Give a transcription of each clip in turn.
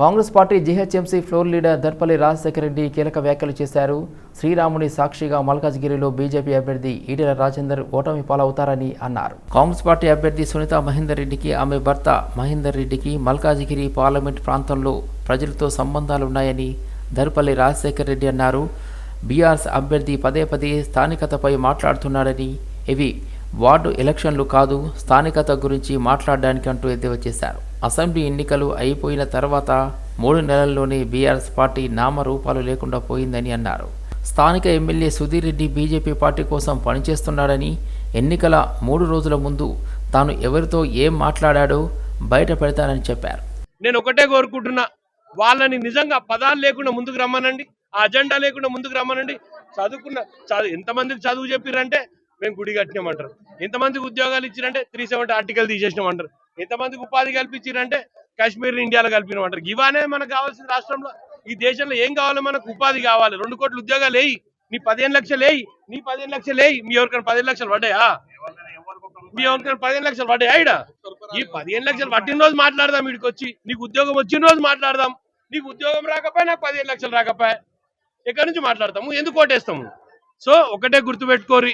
Congress party GHMC floor leader Darpalli Rajasekhara Reddy కీలక వ్యాఖ్యలు చేశారు. శ్రీరాముని సాక్షిగా మల్కాజ్గిరిలో బీజేపీ అభ్యర్థి ఈటెల రాజేందర్ ఓటమి పాలవుతారని అన్నారు. కాంగ్రెస్ పార్టీ అభ్యర్థి సునీత మహేందర్ రెడ్డికి ఆమె భర్త మహేందర్ రెడ్డికి మల్కాజ్గిరి పార్లమెంట్ ప్రాంతంలో ప్రజలతో సంబంధాలున్నాయని దర్పల్లి రాజశేఖర రెడ్డి అన్నారు. బీఆర్ఎస్ అభ్యర్థి పదే పదే స్థానికతపై మాట్లాడుతున్నాడని ఇవి వార్డు ఎలక్షన్లు కాదు స్థానికత గురించి మాట్లాడడానికి అంటూ ఎద్దేవా చేశారు. అసెంబ్లీ ఎన్నికలు అయిపోయిన తర్వాత మూడు నెలల్లోనే బీఆర్ఎస్ పార్టీ నామరూపాలు లేకుండా పోయిందని అన్నారు. స్థానిక MLA Sudheer Reddy BJP party కోసం పనిచేస్తున్నాడని ఎన్నికల మూడు రోజుల ముందు తాను ఎవరితో ఏం మాట్లాడాడో బయట పెడతానని చెప్పారు. నేను ఒకటే కోరుకుంటున్నా వాళ్ళని నిజంగా పదాలు లేకుండా ముందుకు రమ్మనండి ఆ అజెండా లేకుండా ముందుకు రమ్మనండి. చదువుకున్న చదువు ఎంతమందికి చదువు చెప్పిరంటే మేము గుడి కట్టినామంటారు. ఎంతమందికి ఉద్యోగాలు ఇచ్చిరంటే త్రీ సెవెంటీ ఆర్టికల్ తీసేసినామంటారు. ఎంతమందికి ఉపాధి కల్పించారంటే కాశ్మీర్ ఇండియాలో కలిపినామంటారు ఇవానే మనకు కావాల్సిన రాష్ట్రంలో ఈ దేశంలో ఏం కావాలో మనకు ఉపాధి కావాలి. రెండు కోట్ల ఉద్యోగాలు వేయి నీ పదిహేను లక్షలు వేయి నీ పదిహేను లక్షలు వేయి మీ ఎవరికైనా పదిహేను లక్షలు పడ్డాయా? మీ ఎవరికైనా పదిహేను లక్షలు పడ్డాయా ఇడ ఈ పదిహేను లక్షలు పట్టిన రోజు మాట్లాడదాం వీడికి వచ్చి. నీకు ఉద్యోగం వచ్చిన రోజు మాట్లాడదాం. నీకు ఉద్యోగం రాకపోయా నాకు పదిహేను లక్షలు రాకపోయా? ఎక్కడి నుంచి మాట్లాడతాము? ఎందుకు ఓటేస్తాము? సో ఒకటే గుర్తుపెట్టుకోరి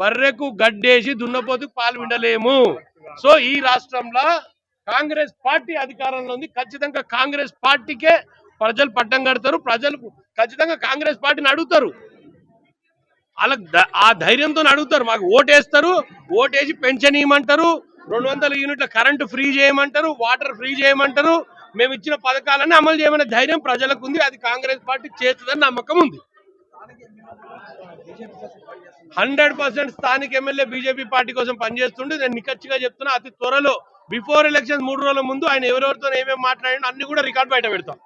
బర్రెకు గడ్డేసి దున్నపోతుకు పాలు విండలేము సో ఈ రాష్ట్రంలో కాంగ్రెస్ పార్టీ అధికారంలో ఉంది. ఖచ్చితంగా కాంగ్రెస్ పార్టీకే ప్రజలు పట్టం కడతారు. ప్రజలు ఖచ్చితంగా కాంగ్రెస్ పార్టీని అడుగుతారు. వాళ్ళకి ఆ ధైర్యంతో అడుగుతారు. మాకు ఓటేస్తారు. ఓటేసి పెన్షన్ ఇవ్వమంటారు. రెండు వందల యూనిట్ల కరెంటు ఫ్రీ చేయమంటారు. వాటర్ ఫ్రీ చేయమంటారు. మేము ఇచ్చిన పథకాలన్నీ అమలు చేయమనే ధైర్యం ప్రజలకు ఉంది. అది కాంగ్రెస్ పార్టీ చేస్తుందని నమ్మకం ఉంది. హండ్రెడ్ పర్సెంట్ స్థానిక ఎమ్మెల్యే బీజేపీ పార్టీ కోసం పనిచేస్తుండే. నేను నిఖచ్చిగా చెప్తున్నా అతి త్వరలో బిఫోర్ ఎలక్షన్ మూడు రోజుల ముందు ఆయన ఎవరెవరితో ఏమేమి మాట్లాడినా అన్ని కూడా రికార్డ్ బయట పెడతాం.